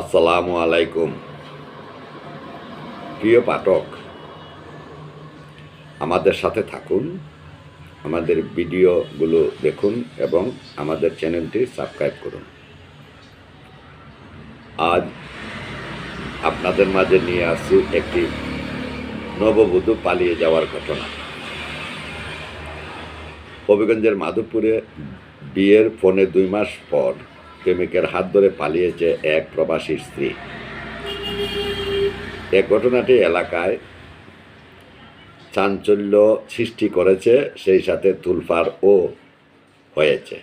আসসালামু আলাইকুম। প্রিয় পাঠক, আমাদের সাথে থাকুন, আমাদের ভিডিওগুলো দেখুন এবং আমাদের চ্যানেলটি সাবস্ক্রাইব করুন। আজ আপনাদের মাঝে নিয়ে আসছি একটি নববধূ পালিয়ে যাওয়ার ঘটনা। হবিগঞ্জের মাধবপুরে বিয়ের ফোনে দুই মাস পর প্রেমিকের হাত ধরে পালিয়েছে এক প্রবাসী স্ত্রী। এ ঘটনাটি এলাকায় চাঞ্চল্য সৃষ্টি করেছে, সেই সাথে তুলফারও হয়েছে।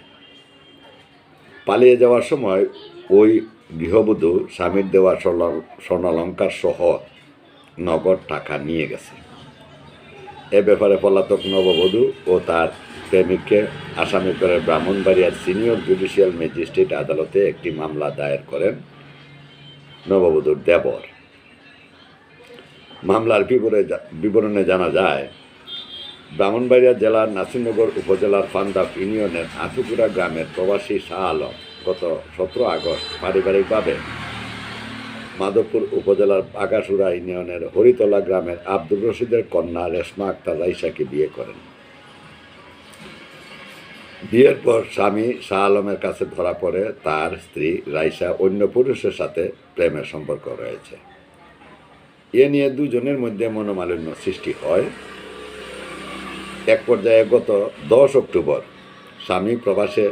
পালিয়ে যাওয়ার সময় ওই গৃহবধূ স্বামীর দেওয়া স্বর্ণ- স্বর্ণালঙ্কার সহ নগদ টাকা নিয়ে গেছে। এ ব্যাপারে পলাতক নববধূ ও তার প্রেমিককে আসামি করে ব্রাহ্মণবাড়িয়ার সিনিয়র জুডিশিয়াল ম্যাজিস্ট্রেট আদালতে একটি মামলা দায়ের করেন নববধূর দেবর। মামলার বিবরে বিবরণে জানা যায়, ব্রাহ্মণবাড়িয়া জেলার নাসিরনগর উপজেলার ফান্দাফ ইউনিয়নের আতুপুরা গ্রামের প্রবাসী শাহ আলম গত সতেরো আগস্ট পারিবারিকভাবে মাধবপুর উপজেলার বাগাসুরা ইউনিয়নের হরিতলা গ্রামের আব্দুর রশিদের কন্যা রেশমা আক্তার রাইসাকে বিয়ে করেন। বিয়ের পর স্বামী শাহ আলমের কাছে ধরা পড়ে, তার স্ত্রী রাইসা অন্য পুরুষের সাথে প্রেমের সম্পর্ক রয়েছে। এ নিয়ে দুজনের মধ্যে মনোমালিন্য সৃষ্টি হয়। এক পর্যায়ে গত দশ অক্টোবর স্বামী প্রবাসে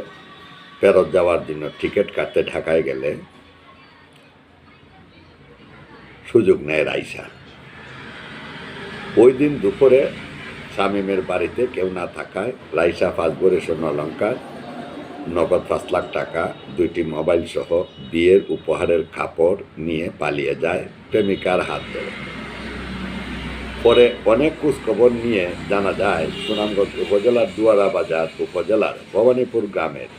ফেরত যাওয়ার জন্য টিকিট কাটতে ঢাকায় গেলে সুযোগ নেয় রাইসা। ওই দিন দুপুরে শামীমের বাড়িতে কেউ না থাকায় রাইসা ফাঁসবরে স্বর্ণ অলঙ্কার নগদ পাঁচ লাখ টাকা, দুইটি মোবাইল সহ বিয়ের উপহারের কাপড় নিয়ে পালিয়ে যায় প্রেমিকার হাত ধরে। পরে অনেক খোঁজখবর নিয়ে জানা যায়, সুনামগঞ্জ উপজেলার দুয়ারা বাজার উপজেলার ভবানীপুর গ্রামের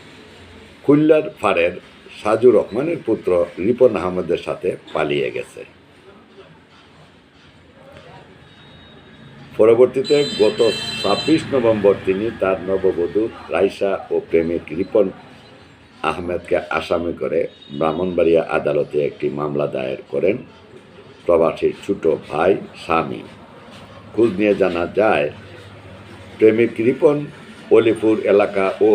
খুল্লার ফাড়ের সাজু রহমানের পুত্র রিপন আহমদের সাথে পালিয়ে গেছে। পরবর্তীতে গত ছাব্বিশ নভেম্বর তিনি তার নববধূ রাইসা ও প্রেমিক রিপন আহমেদকে আসামি করে ব্রাহ্মণবাড়িয়া আদালতে একটি মামলা দায়ের করেন প্রবাসীর ছোট ভাই স্বামী। খোঁজ নিয়ে জানা যায়, প্রেমিক রিপন অলিপুর এলাকা ও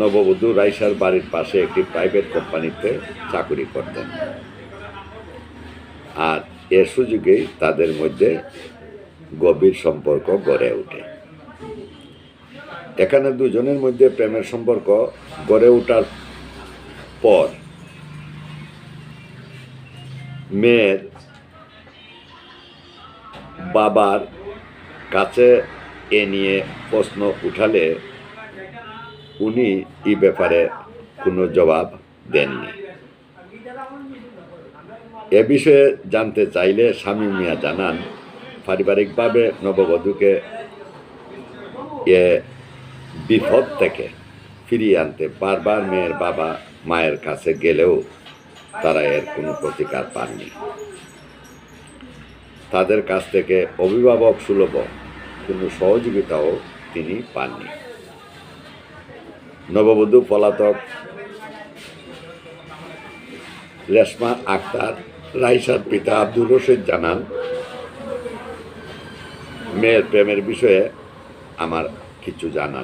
নববধূ রাইসার বাড়ির পাশে একটি প্রাইভেট কোম্পানিতে চাকরি করতেন। আর এর সুযোগেই তাদের মধ্যে গভীর সম্পর্ক গড়ে ওঠে। এখানে দুজনের মধ্যে প্রেমের সম্পর্ক গড়ে ওঠার পর মেয়ের বাবার কাছে এ নিয়ে প্রশ্ন উঠালে উনি এই ব্যাপারে কোনো জবাব দেননি। এ বিষয়ে জানতে চাইলে স্বামী মিয়া জানান পারিবারিকভাবে নববধূকে এ বিপদ থেকে ফিরিয়ে আনতে বারবার মেয়ের বাবা মায়ের কাছে গেলেও তারা এর কোনো প্রতিকার পাননি। তাদের কাছ থেকে অভিভাবক সুলভ কোনো সহযোগিতাও তিনি পাননি। নববধূ পলাতক রেশমা আক্তার, রাইসার পিতা আব্দুর রশিদ জানান মেয়ের প্রেমের বিষয়ে আমার কিছু জানার